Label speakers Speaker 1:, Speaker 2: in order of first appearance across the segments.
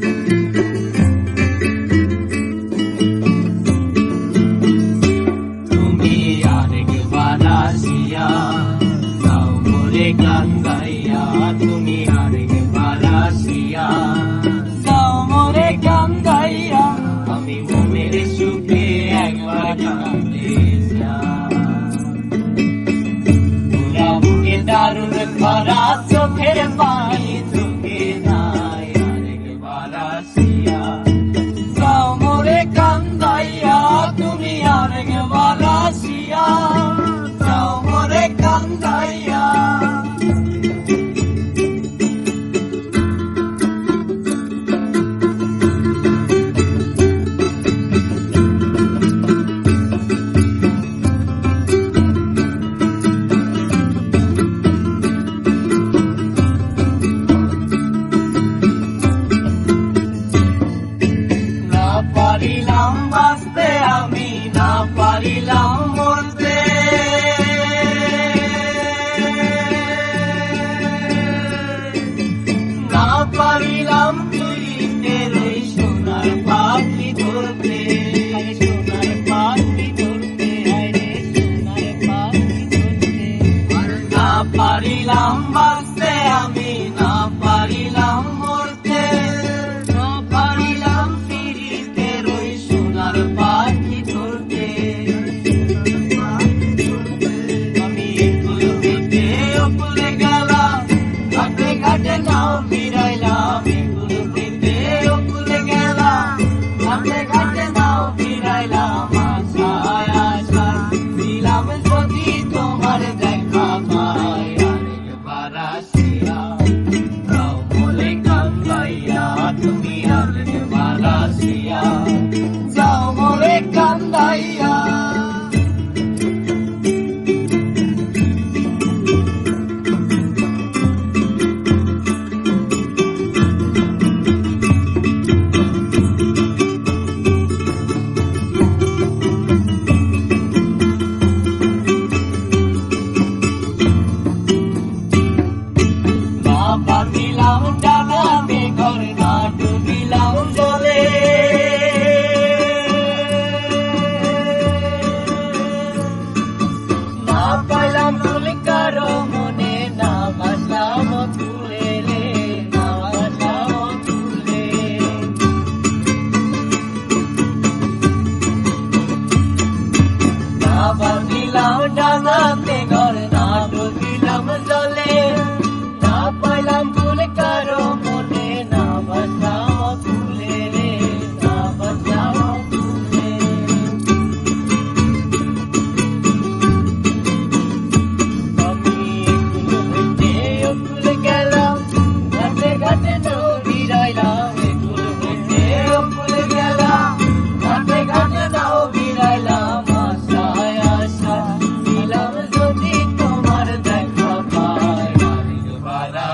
Speaker 1: Thank you. পারিলাম, বাঁচতে আমি না পারিলাম মরতে। না পারিলাম ফিরিতে, রই সোনার পাখি ধরতে। আমি গুলুতে উপরে গেলাম, ঘাটে ঘাটে নাও ফিরাইলাম। গুলুতে উপরে গেলাম, ঘাটে ঘাটে নাও ফিরাইলাম। நாடு நாட்டுமே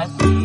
Speaker 1: kasih